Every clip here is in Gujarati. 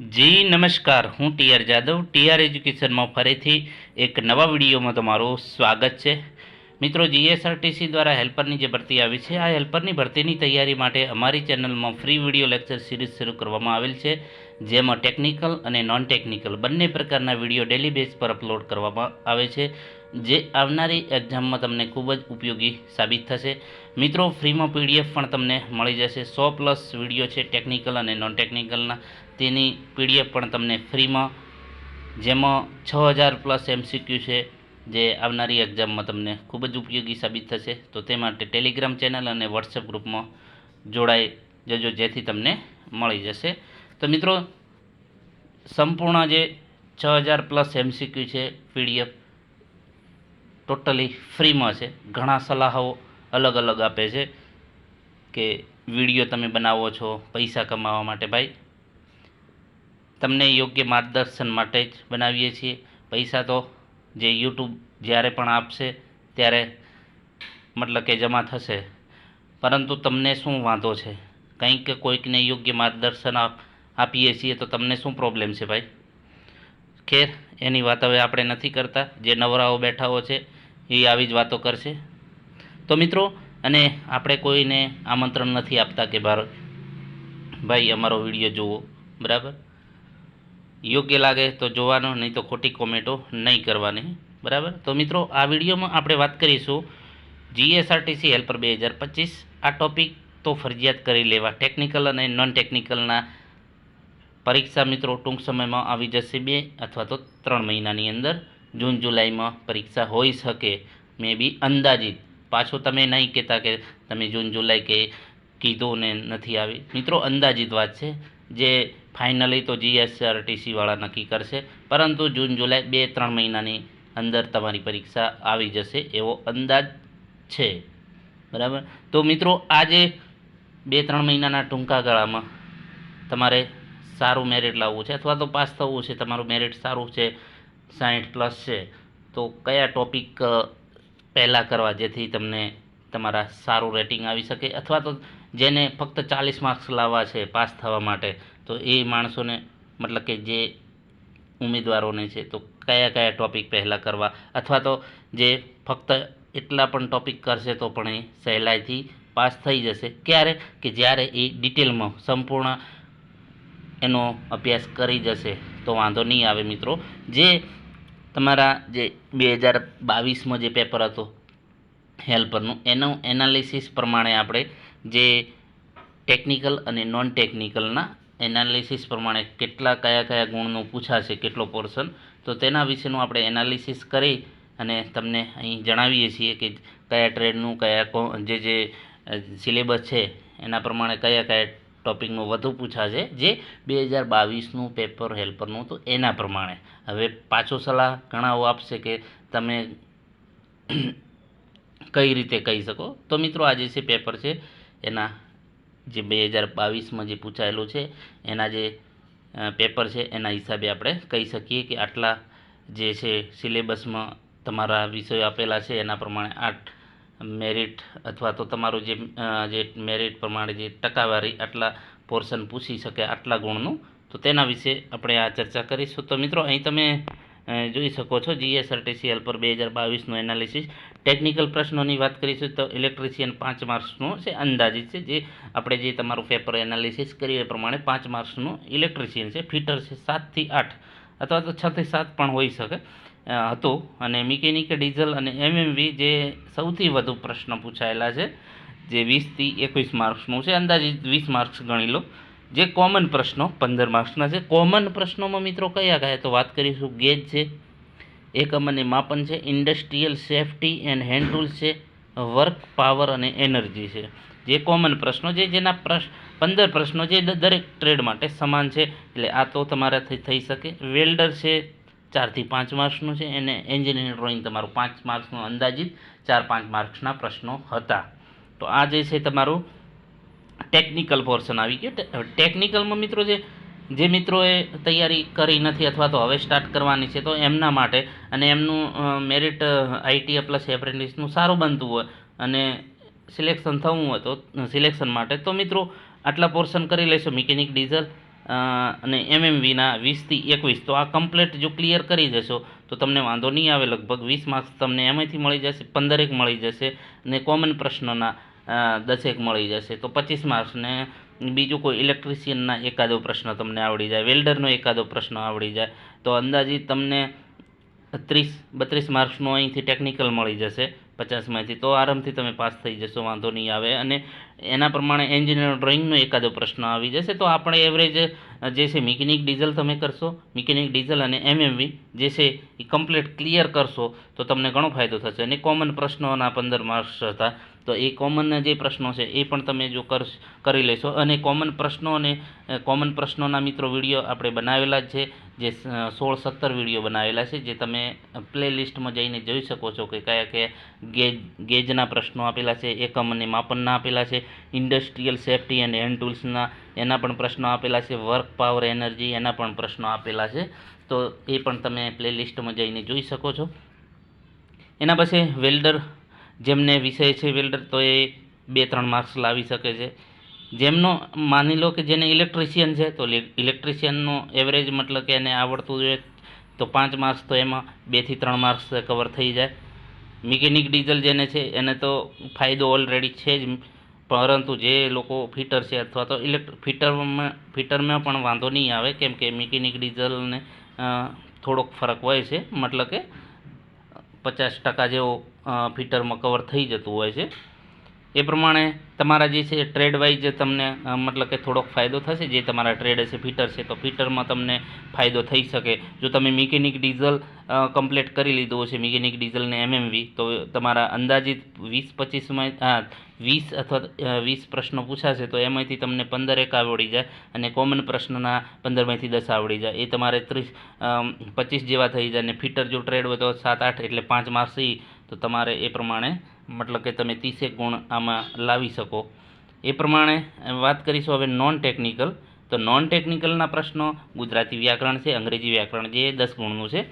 જી, નમસ્કાર. હું ટીઆર જાદવ ટીઆર એજ્યુકેશનમાં ફરીથી એક નવા વિડીયોમાં તમારું સ્વાગત છે. મિત્રો, જીએસઆરટીસી દ્વારા હેલ્પરની જે ભરતી આવી છે, આ હેલ્પરની ભરતીની તૈયારી માટે અમારી ચેનલમાં ફ્રી વીડિયો લેક્ચર સિરીઝ શરૂ કરવામાં આવેલ છે, જેમાં ટેકનિકલ અને નોન ટેકનિકલ બંને પ્રકારના વીડિયો ડેલી બેઝ પર અપલોડ કરવામાં આવે છે. જે આવનારી એક્ઝામમાં તમને ખૂબ જ ઉપયોગી સાબિત થશે. મિત્રો, ફ્રીમાં પીડીએફ પણ તમને મળી જશે. સો પ્લસ વીડિયો છે ટેકનિકલ અને નોન ટેકનિકલના તેની પીડીએફ પણ તમને ફ્રીમાં. જેમાં છ હજાર પ્લસ એમસીક્યુ છે જે આવનારી એક્ઝામમાં તમને ખૂબ જ ઉપયોગી સાબિત થશે. તો તે માટે ટેલિગ્રામ ચેનલ અને વોટ્સએપ ગ્રુપમાં જોડાઈ જજો, જેથી તમને મળી જશે. તો મિત્રો, સંપૂર્ણ જે છ હજાર પ્લસ એમસીક્યુ છે પીડીએફ ટોટલી ફ્રીમાં છે. ઘણા સલાહો અલગ અલગ આપે છે કે વીડિયો તમે બનાવો છો, પૈસા કમાવા માટે ભાઈ. તમને યોગ્ય માર્ગદર્શન માટે જ બનાવીએ છીએ. પૈસા તો જે યુટ્યુબ જ્યારે પણ આપશે ત્યારે મતલબ કે જમા થશે. પરંતુ તમને શું વાંધો છે? કંઈક કોઈકને યોગ્ય માર્ગદર્શન આપ, આપીએ છીએ તો તમને શું પ્રોબ્લેમ છે ભાઈ? ખેર, એની વાત હવે આપણે નથી કરતા. જે નવરાઓ બેઠાઓ છે એ આવી જ વાતો કરશે. તો મિત્રો, અને આપણે કોઈને આમંત્રણ નથી આપતા કે ભાર, ભાઈ અમારો વીડિયો જુઓ, બરાબર? યોગ્ય લાગે તો જોવાનો, નહીં તો ખોટી કોમેન્ટો નહીં કરવાની, બરાબર? તો મિત્રો, આ વિડીયોમાં આપણે વાત કરીશું જીએસઆરટીસી હેલ્પર બે હજાર પચીસ. આ ટોપિક તો ફરજિયાત કરી લેવા, ટેકનિકલ અને નોન ટેકનિકલના પરીક્ષા મિત્રો ટૂંક સમયમાં આવી જશે બે અથવા તો ત્રણ મહિનાની અંદર. જૂન જુલાઈમાં પરીક્ષા હોઈ શકે. મે બી અંદાજિત. પાછો તમે નહીં કહેતા કે તમે જૂન જુલાઈ કે કીધું ને નથી આવી. મિત્રો, અંદાજિત વાત છે. જે ફાઇનલી તો જીએસઆરટીસીવાળા નક્કી કરશે. પરંતુ જૂન જુલાઈ બે ત્રણ મહિનાની અંદર તમારી પરીક્ષા આવી જશે એવો અંદાજ છે. બરાબર? તો મિત્રો, આજે બે ત્રણ મહિનાના ટૂંકા ગાળામાં તમારે સારું મેરિટ લાવવું છે અથવા તો પાસ થવું છે, તમારું મેરિટ સારું છે સાઠ પ્લસ છે, તો કયા ટોપિક પહેલાં કરવા જેથી તમને તમારા સારું રેટિંગ આવી શકે? અથવા તો જેને ફક્ત ચાલીસ માર્ક્સ લાવવા છે, પાસ થવા માટે, તો એ માણસોને, મતલબ કે જે ઉમેદવારોને છે, તો કયા કયા ટોપિક પહેલાં કરવા? અથવા તો જે ફક્ત એટલા પણ ટોપિક કરશે તો પણ એ સહેલાઈથી પાસ થઈ જશે. ક્યારે? કે જ્યારે એ ડિટેલમાં સંપૂર્ણ એનો અભ્યાસ કરી જશે, તો વાંધો નહીં આવે મિત્રો. જે તમારા જે બે હજાર બાવીસમાં જે પેપર હતો હેલ્પરનું એનું એનાલિસિસ પ્રમાણે આપણે જે ટેકનિકલ અને નોન ટેકનિકલના એનાલિસિસ પ્રમાણે કેટલા કયા કયા ગુણનું પૂછાશે, કેટલો પોર્શન તો તેના વિશેનું આપણે એનાલિસિસ કરી અને તમને અહીં જણાવીએ છીએ કે કયા ટ્રેડનું કયા જે જે સિલેબસ છે, એના પ્રમાણે કયા કયા ટોપિકનું વધુ પૂછાશે, જે બે હજાર બાવીસનું પેપર હેલ્પરનું તો એના પ્રમાણે. હવે પાછો સલાહ ઘણાઓ આપશે કે તમે કઈ રીતે કહી શકો. તો મિત્રો, આ જે પેપર છે, એના જે બે હજાર બાવીસમાં જે પૂછાયેલું છે, એના જે પેપર છે, એના હિસાબે આપણે કહી શકીએ કે આટલા જે છે સિલેબસમાં તમારા વિષયો આપેલા છે, એના પ્રમાણે આઠ મેરિટ અથવા તો તમારું જે જે મેરિટ પ્રમાણે જે ટકાવારી આટલા પોર્શન પૂછી શકે, આટલા ગુણનું, તો તેના વિશે આપણે આ ચર્ચા કરીશું. તો મિત્રો, અહીં તમે જોઈ શકો છો જીએસઆરટીસીએલ પર બે હજાર બાવીસનું એનાલિસિસ ટેકનિકલ પ્રશ્નોની વાત કરીશું તો ઇલેક્ટ્રિશિયન પાંચ માર્ક્સનું છે, અંદાજિત છે. જે આપણે જે તમારું પેપર એનાલિસિસ કરીએ એ પ્રમાણે પાંચ માર્ક્સનું ઇલેક્ટ્રિશિયન છે ફિટર છે સાતથી આઠ, અથવા તો છથી સાત પણ હોઈ શકે. હતું અને મિકેનિક, ડીઝલ અને એમએમવી જે સૌથી વધુ પ્રશ્ન પૂછાયેલા છે, જે વીસથી એકવીસ માર્ક્સનું છે, અંદાજિત વીસ માર્ક્સ ગણી લો. જે કોમન પ્રશ્નો, પંદર માર્ક્સના છે. કોમન પ્રશ્નોમાં મિત્રો કયા કયા તો વાત કરીશું ગેજ છે, એકમ અને માપન છે, ઇન્ડસ્ટ્રીયલ સેફટી એન્ડ હેન્ડ છે, વર્ક, પાવર અને એનર્જી છે. જે કોમન પ્રશ્નો છે, જેના પ્રશ્ન પંદર પ્રશ્નો જે દરેક ટ્રેડ માટે સમાન છે. એટલે આ તો તમારાથી થઈ શકે. વેલ્ડર છે ચારથી પાંચ માર્ક્સનું છે. અને એન્જિનિયરિંગ ડ્રોઈંગ તમારું પાંચ માર્ક્સનું અંદાજિત ચાર પાંચ માર્ક્સના પ્રશ્નો હતા. તો આ જે છે તમારું ટેકનિકલ પોર્શન આવી ગયો. ટેકનિકલમાં મિત્રો જે જે મિત્રોએ તૈયારી કરી નથી અથવા તો હવે સ્ટાર્ટ કરવાની છે, તો એમના માટે અને એમનું મેરિટ આઈટી પ્લસ એપ્રેન્ટિસનું સારું બનતું હોય અને સિલેક્શન થવું હોય તો સિલેક્શન માટે, તો મિત્રો આટલા પોર્શન કરી લેશો. મિકેનિક, ડીઝલ અને એમએમવીના વીસથી એકવીસ. તો આ કમ્પ્લીટ જો ક્લિયર કરી જશો તો તમને વાંધો નહીં આવે. લગભગ વીસ માર્ક્સ તમને એમાંથી મળી જશે, પંદરેક મળી જશે અને કોમન પ્રશ્નોના દસેક મળી જશે. તો પચીસ માર્ક્સ ને બીજું કોઈ ઇલેક્ટ્રિશિયનના એકાદો પ્રશ્ન તમને આવડી જાય. વેલ્ડરનો એકાદો પ્રશ્ન આવડી જાય. તો અંદાજિત તમને ત્રીસ, બત્રીસ માર્ક્સનું અહીંથી ટેકનિકલ મળી જશે. પચાસમાંથી તો આરામથી તમે પાસ થઈ જશો, વાંધો નહીં આવે. અને એના પ્રમાણે એન્જિનિયર ડ્રોઈંગનો એકાદો પ્રશ્ન આવી જશે. તો આપણે એવરેજ જે છે મિકેનિક ડીઝલ તમે કરશો મિકેનિક ડીઝલ અને એમએમવી જે છે એ કમ્પ્લીટ ક્લિયર કરશો, તો તમને ઘણો ફાયદો થશે. અને કોમન પ્રશ્નોના પંદર માર્ક્સ હતા. તો એ કોમન જે પ્રશ્નો છે, એ પણ તમે જો કર લેશો. અને કોમન પ્રશ્નો અને કોમન પ્રશ્નોના મિત્રો વીડિયો આપણે બનાવેલા જ છે, જે સોળ સત્તર વીડિયો બનાવેલા છે, જે તમે પ્લે લિસ્ટમાં જઈને જોઈ શકો છો કે કયા કયા ગેજ, ગેજના પ્રશ્નો આપેલા છે, એકમ અને માપનના આપેલા છે ઇન્ડસ્ટ્રીયલ સેફ્ટી એન્ડ હેન્ડ ટૂલ્સના એના પણ પ્રશ્નો આપેલા છે વર્ક પાવર એનર્જી એના પણ પ્રશ્નો આપેલા છે. તો એ પણ તમે પ્લે લિસ્ટમાં જઈને જોઈ શકો છો. એના પછી વેલ્ડર જેમને વિષય છે વેલ્ડર તો એ બે ત્રણ માર્ક્સ લાવી શકે છે. જેમનો, માની લો કે જેને ઇલેક્ટ્રિશિયન છે, તો ઇલેક્ટ્રિશિયનનો એવરેજ મતલબ કે એને આવડતું જોઈએ તો પાંચ માર્ક્સ તો એમાં બેથી ત્રણ માર્ક્સ કવર થઈ જાય. મિકેનિક ડીઝલ જેને છે, એને તો ફાયદો ઓલરેડી છે જ, પરંતુ જે લોકો ફિટર છે અથવા તો ઇલેક્ટ ફિટરમાં ફિટરમાં પણ વાંધો નહીં આવે, કેમ કે મિકેનિક ડીઝલને થોડોક ફરક હોય છે, મતલબ કે પચાસ ટકા જેવો ફિટરમાં કવર થઈ જતું હોય છે. એ પ્રમાણે તમારા જે છે ટ્રેડ વાઇઝ તમને મતલબ કે થોડોક ફાયદો થશે, જે તમારા ટ્રેડ હશે ફિટર છે, તો ફિટરમાં તમને ફાયદો થઈ શકે. જો તમે મિકેનિક ડીઝલ કમ્પ્લીટ કરી લીધું હશે મિકેનિક ડીઝલ ને એમએમવી તો તમારા અંદાજિત વીસ પચીસમાં હા વીસ અથવા વીસ પ્રશ્નો પૂછાશે, તો એમાંથી તમને પંદર એક આવડી જાય અને કોમન પ્રશ્નના પંદરમાંથી દસ આવડી જાય. એ તમારે ત્રીસ પચીસ જેવા થઈ જાય. અને ફિટર જો ટ્રેડ હોય તો સાત, આઠ, એટલે પાંચ માર્ક્સ તો તમારે એ પ્રમાણે મતલબ કે તમે ત્રીસેક ગુણ આમાં લાવી શકો. એ પ્રમાણે વાત કરીશું હવે નોન ટેકનિકલ તો નોન ટેકનિકલના પ્રશ્નો, ગુજરાતી વ્યાકરણ છે, અંગ્રેજી વ્યાકરણ જે દસ ગુણનું છે.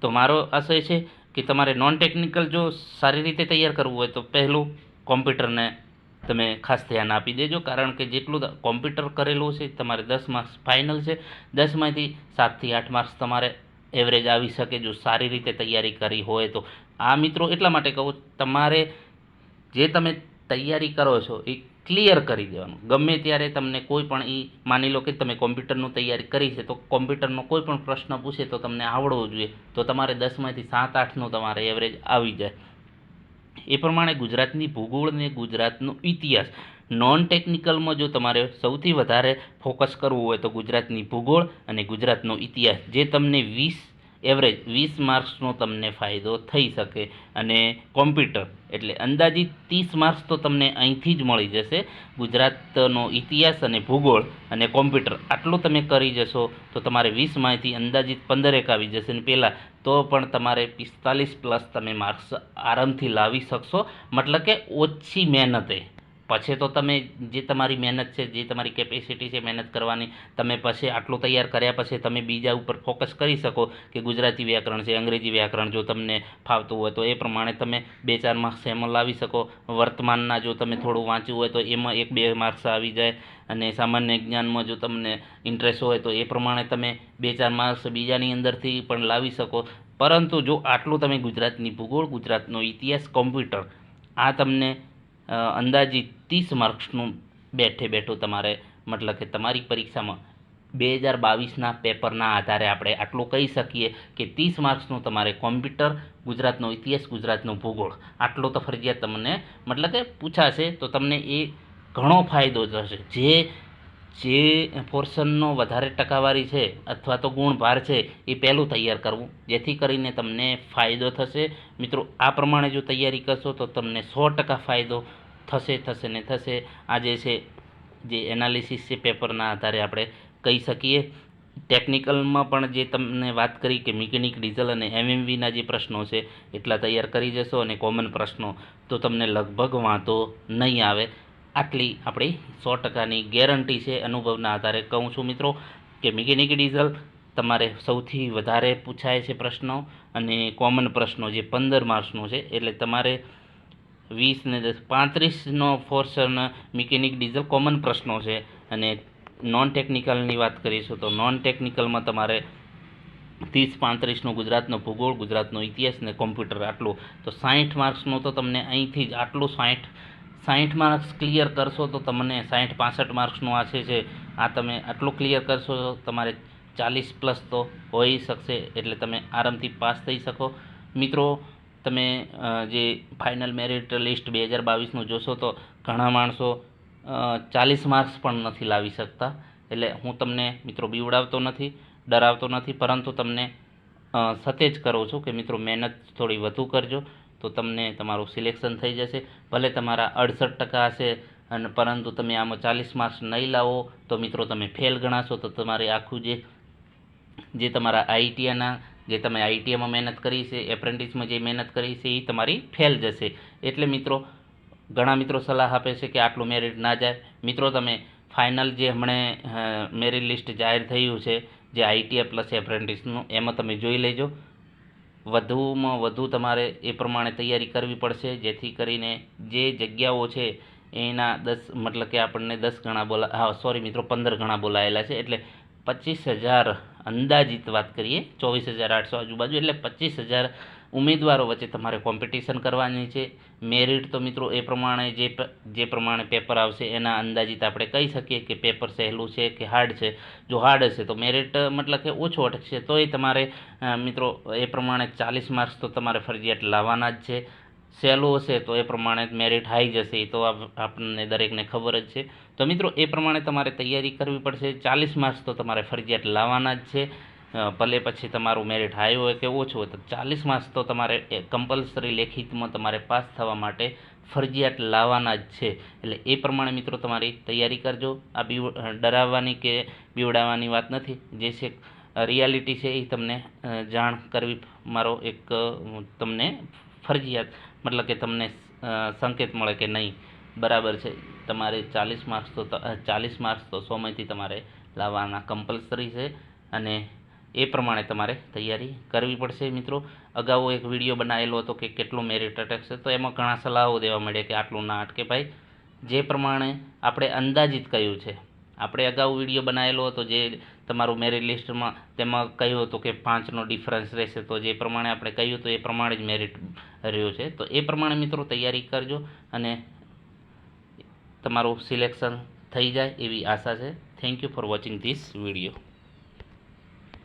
તો મારો આશય છે કે તમારે નોન ટેકનિકલ જો સારી રીતે તૈયાર કરવું હોય તો પહેલું કોમ્પ્યુટરને તમે ખાસ ધ્યાન આપી દેજો. કારણ કે જેટલું કોમ્પ્યુટર કરેલું છે, તમારે દસ માર્ક્સ ફાઇનલ છે. દસમાંથી સાતથી આઠ માર્ક્સ તમારે એવરેજ આવી શકે જો સારી રીતે તૈયારી કરી હોય તો. આ મિત્રો એટલા માટે કહું, તમારે જે તમે તૈયારી કરો છો એ ક્લિયર કરી દેવાનું. ગમે ત્યારે તમને કોઈ પણ એ માની લો કે તમે કોમ્પ્યુટરનું તૈયારી કરી છે, તો કોમ્પ્યુટરનો કોઈ પણ પ્રશ્ન પૂછે તો તમને આવડવો જોઈએ. તો તમારે દસમાંથી સાત, આઠનું તમારે એવરેજ આવી જાય. એ પ્રમાણે ગુજરાતની ભૂગોળ અને ગુજરાતનો ઇતિહાસ. નોન ટેકનિકલમાં જો તમારે સૌથી વધારે ફોકસ કરવું હોય તો ગુજરાતની ભૂગોળ અને ગુજરાતનો ઇતિહાસ. જે તમને વીસ એવરેજ વીસ માર્ક્સનો તમને ફાયદો થઈ શકે. અને કોમ્પ્યુટર, એટલે અંદાજિત ત્રીસ માર્ક્સ તો તમને અહીંથી જ મળી જશે. ગુજરાતનો ઇતિહાસ અને ભૂગોળ અને કોમ્પ્યુટર આટલું તમે કરી જશો, તો તમારે વીસમાંથી અંદાજિત પંદરેક આવી જશે. ને પહેલાં તો પણ તમારે પિસ્તાલીસ પ્લસ તમે માર્ક્સ આરામથી લાવી શકશો. મતલબ કે ઓછી મહેનતે. પછી તો તમે જે તમારી મહેનત છે, જે તમારી કેપેસિટી છે મહેનત કરવાની, તમે પછી આટલું તૈયાર કર્યા પછી તમે બીજા ઉપર ફોકસ કરી શકો કે ગુજરાતી વ્યાકરણ છે, અંગ્રેજી વ્યાકરણ જો તમને ફાવતું હોય તો એ પ્રમાણે તમે બે ચાર માર્ક્સ એમાં લાવી શકો. વર્તમાનના જો તમે થોડું વાંચ્યું હોય તો એમાં એક બે માર્ક્સ આવી જાય અને સામાન્ય જ્ઞાનમાં જો તમને ઇન્ટરેસ્ટ હોય તો એ પ્રમાણે તમે બે ચાર માર્ક્સ બીજાની અંદરથી પણ લાવી શકો. પરંતુ જો આટલું તમે ગુજરાતની ભૂગોળ, ગુજરાતનો ઇતિહાસ કોમ્પ્યુટર આ તમને અંદાજિત ત્રીસ માર્ક્સનું બેઠે બેઠું તમારે, મતલબ કે તમારી પરીક્ષામાં બે હજાર બાવીસના પેપરના આધારે આપણે આટલું કહી શકીએ કે ત્રીસ માર્ક્સનું તમારે કોમ્પ્યુટર, ગુજરાતનો ઇતિહાસ, ગુજરાતનો ભૂગોળ, આટલો તો ફરજિયાત તમને મતલબ કે પૂછાશે તો તમને એ ઘણો ફાયદો થશે. જે જે પોર્શનનો વધારે ટકાવારી છે અથવા તો ગુણભાર છે, એ પહેલું તૈયાર કરવું. જેથી કરીને તમને ફાયદો થશે. મિત્રો, આ પ્રમાણે જો તૈયારી કરશો, તો તમને સો ટકા ફાયદો થશે થશે ને થશે. આ જે છે, જે એનાલિસિસ છે પેપરના આધારે આપણે કહી શકીએ. ટેકનિકલમાં પણ જે તમને વાત કરી કે મિકેનિક ડીઝલ અને એમએમવીના જે પ્રશ્નો છે, એટલા તૈયાર કરી જશો અને કોમન પ્રશ્નો, તો તમને લગભગ વાંધો નહીં આવે. આટલી આપણી સો ટકાની ગેરંટી છે અનુભવના આધારે કહું છું મિત્રો કે મિકેનિક ડીઝલ તમારે સૌથી વધારે પૂછાય છે પ્રશ્નો અને કોમન પ્રશ્નો જે પંદર માર્ક્સનો છે એટલે તમારે વીસ ને દસ પાંત્રીસનો ફોર્સન મિકેનિક ડીઝલ કોમન પ્રશ્નો છે અને નોન ટેકનિકલની વાત કરીશું તો નોન ટેકનિકલમાં તમારે ત્રીસ પાંત્રીસનું ગુજરાતનો ભૂગોળ ગુજરાતનો ઇતિહાસ ને કોમ્પ્યુટર આટલું. તો સાઠ માર્ક્સનું તો તમને અહીંથી જ આટલું સાઠ સાઠ માર્ક્સ ક્લિયર કરશો તો તમને સાઠ પાસઠ માર્ક્સનું આ છે. આ તમે આટલું ક્લિયર કરશો તમારે ચાલીસ પ્લસ તો હોઈ શકશે, એટલે તમે આરામથી પાસ થઈ શકો. મિત્રો, તમે જે ફાઇનલ મેરિટ લિસ્ટ બે હજાર બાવીસનું જોશો તો ઘણા માણસો ચાલીસ માર્ક્સ પણ નથી લાવી શકતા. એટલે હું તમને, મિત્રો, બીવડાવતો નથી, ડરાવતો નથી, પરંતુ તમને સતેજ કરું છું કે મિત્રો, મહેનત થોડી વધુ કરજો. તો તમને તમારું સિલેક્શન થઈ જશે. ભલે તમારા અડસઠ ટકા હશે અને પરંતુ તમે આમાં ચાલીસ માર્ક્સ નહીં લાવો તો મિત્રો તમે ફેલ ગણાશો. તો તમારે આખું જે જે તમારા આઈટીઆઈના, જે તમે આઈટીઆઈમાં મહેનત કરી છે, એપ્રેન્ટિસમાં જે મહેનત કરી છે એ તમારી ફેલ જશે. એટલે મિત્રો, ઘણા મિત્રો સલાહ આપે છે કે આટલું મેરિટ ના જાય. મિત્રો, તમે ફાઇનલ જે હમણે મેરિટ લિસ્ટ જાહેર થયું છે, જે આઈટીઆઈ પ્લસ એપ્રેન્ટિસનું, એમાં તમે જોઈ લેજો. વધુમાં વધુ તમારે એ પ્રમાણે તૈયારી કરવી પડશે, જેથી કરીને જે જગ્યાઓ છે એના દસ, મતલબ કે આપણને દસ ગણા બોલા, હા સોરી મિત્રો, પંદર ગણા બોલાયેલા છે. એટલે પચીસ હજાર અંદાજિત વાત કરીએ, ચોવીસ હજાર આઠસો આજુબાજુ, એટલે પચીસ હજાર ઉમેદવારો વચ્ચે તમારે કોમ્પિટિશન કરવાની છે. મેરિટ તો મિત્રો એ પ્રમાણે જે જે પ્રમાણે પેપર આવશે એના અંદાજિત આપણે કહી શકીએ કે પેપર સહેલું છે કે હાર્ડ છે. જો હાર્ડ હશે તો મેરિટ મતલબ કે ઓછો અટકશે. તોય તમારે મિત્રો એ પ્રમાણે ચાલીસ માર્ક્સ તો તમારે ફરજિયાત લાવવાના જ છે. સહેલું હશે તો એ પ્રમાણે મેરિટ હાઈ જશે એ તો આપ- આપણને દરેકને ખબર જ છે. તો મિત્રો એ પ્રમાણે તમારે તૈયારી કરવી પડશે. ચાલીસ માર્ક્સ તો તમારે ફરજિયાત લાવવાના જ છે. ભલે પછી તમારું મેરિટ હાઈ હોય કે ઓછું હોય, તો ચાલીસ માર્ક્સ તો તમારે કમ્પલસરી લેખિતમાં તમારે પાસ થવા માટે ફરજિયાત લાવવાના જ છે. એટલે એ પ્રમાણે મિત્રો તમારી તૈયારી કરજો. આ બીવ ડરાવવાની કે બીવડાવવાની વાત નથી. જે છે રિયાલિટી છે એ તમને જાણ કરવી મારો એક તમને ફરજિયાત, મતલબ કે તમને સંકેત મળે કે નહીં. બરાબર છે. તમારે ચાલીસ માર્ક્સ તો ચાલીસ માર્ક્સ તો સોમાંથી તમારે લાવવાના કમ્પલસરી છે. અને એ પ્રમાણે તમારે તૈયારી કરવી પડશે મિત્રો. અગાઉ એક વીડિયો બનાવેલો હતો કે કેટલું મેરિટ અટકશે તો એમાં ઘણા સલાહો દેવા મળે કે આટલું ના અટકે ભાઈ. જે પ્રમાણે આપણે અંદાજિત કહ્યું છે. આપણે અગાઉ વીડિયો બનાવેલો હતો જે તમારું મેરિટ લિસ્ટમાં તેમાં કહ્યું હતું કે પાંચનો ડિફરન્સ રહેશે, તો જે પ્રમાણે આપણે કહ્યું તો એ પ્રમાણે જ મેરિટ રહ્યું છે. તો એ પ્રમાણે મિત્રો તૈયારી કરજો અને તમારું સિલેક્શન થઈ જાય એવી આશા છે. Thank you for watching this video